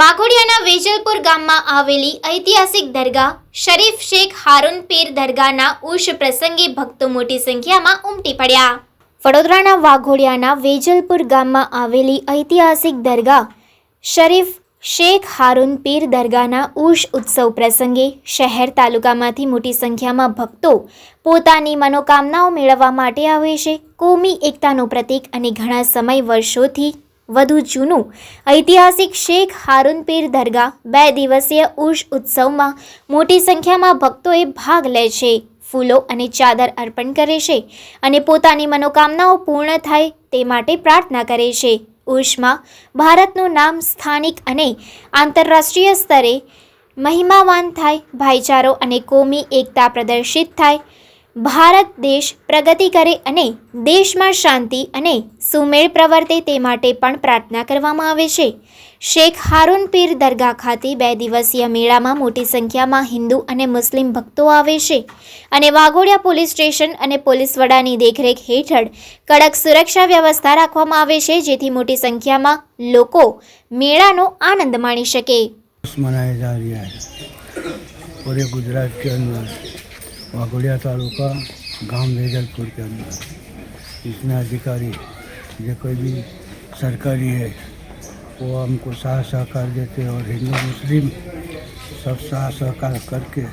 વાઘોડિયાના વેજલપુર ગામમાં આવેલી ઐતિહાસિક દરગાહ શરીફ શેખ હારૂન પીર દરગાહના ઉર્ષ પ્રસંગે ભક્તો મોટી સંખ્યામાં ઉમટી પડ્યા. વડોદરાના વાઘોડિયાના વેજલપુર ગામમાં આવેલી ઐતિહાસિક દરગાહ શરીફ શેખ હારૂન પીર દરગાહના ઉર્ષ ઉત્સવ પ્રસંગે શહેર તાલુકામાંથી મોટી સંખ્યામાં ભક્તો પોતાની મનોકામનાઓ મેળવવા માટે આવે છે. કોમી એકતાનું પ્રતીક અને ઘણા સમય વર્ષોથી વધુ જૂનું. ઐતિહાસિક શેખ હારુનપીર દરગાહ બે દિવસીય ઉર્ષ ઉત્સવમાં મોટી સંખ્યામાં ભક્તોએ ભાગ લે છે. ફૂલો અને ચાદર અર્પણ કરે છે અને પોતાની મનોકામનાઓ પૂર્ણ થાય તે માટે પ્રાર્થના કરે છે. ઉર્ષમાં ભારતનું નામ સ્થાનિક અને આંતરરાષ્ટ્રીય સ્તરે મહિમાવાન થાય, ભાઈચારો અને કોમી એકતા પ્રદર્શિત થાય ભારત દેશ પ્રગતિ કરે અને દેશમાં શાંતિ અને સુમેળ પ્રવર્તે તે માટે પણ પ્રાર્થના કરવામાં આવે છે. શેખ હારૂન પીર દરગાહ ખાતે બે દિવસીય મેળામાં મોટી સંખ્યામાં હિન્દુ અને મુસ્લિમ ભક્તો આવે છે અને વાઘોડિયા પોલીસ સ્ટેશન અને પોલીસ વડાની દેખરેખ હેઠળ કડક સુરક્ષા વ્યવસ્થા રાખવામાં આવે છે, જેથી મોટી સંખ્યામાં લોકો મેળાનો આનંદ માણી શકે. ગુજરાત वाघोड़िया तालुका, गाँव वेजलपुर के अंदर। इसमें अधिकारी, जो कोई भी सरकारी है, वो हमको साथ सहकार देते और हिंदू, मुस्लिम सब साथ सहकार करके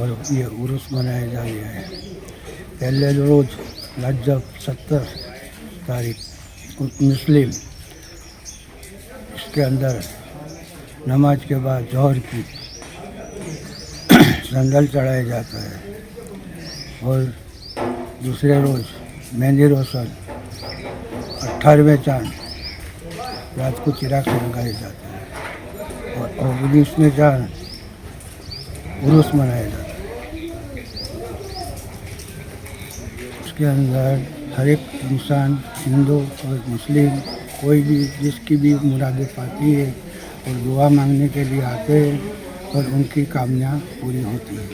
और ये उर्स मनाया जा रहा है। पहले रोज़ रजब सत्तर तारीख, मुस्लिम इसके अंदर नमाज़ के बाद जौहर की संदल चढ़ाया जाता है। और दूसरे रोज़ मेहंदी रोशन अट्ठारहवें चाँद, रात को चिराग से लगाए जाते हैं। और उन्नीसवें चाँद उर्स मनाया जाता है। उसके अंदर हर एक इंसान, हिंदू और मुस्लिम, कोई भी जिसकी भी मुरादें पाती है और दुआ मांगने के लिए आते हैं और उनकी कामना पूरी होती है।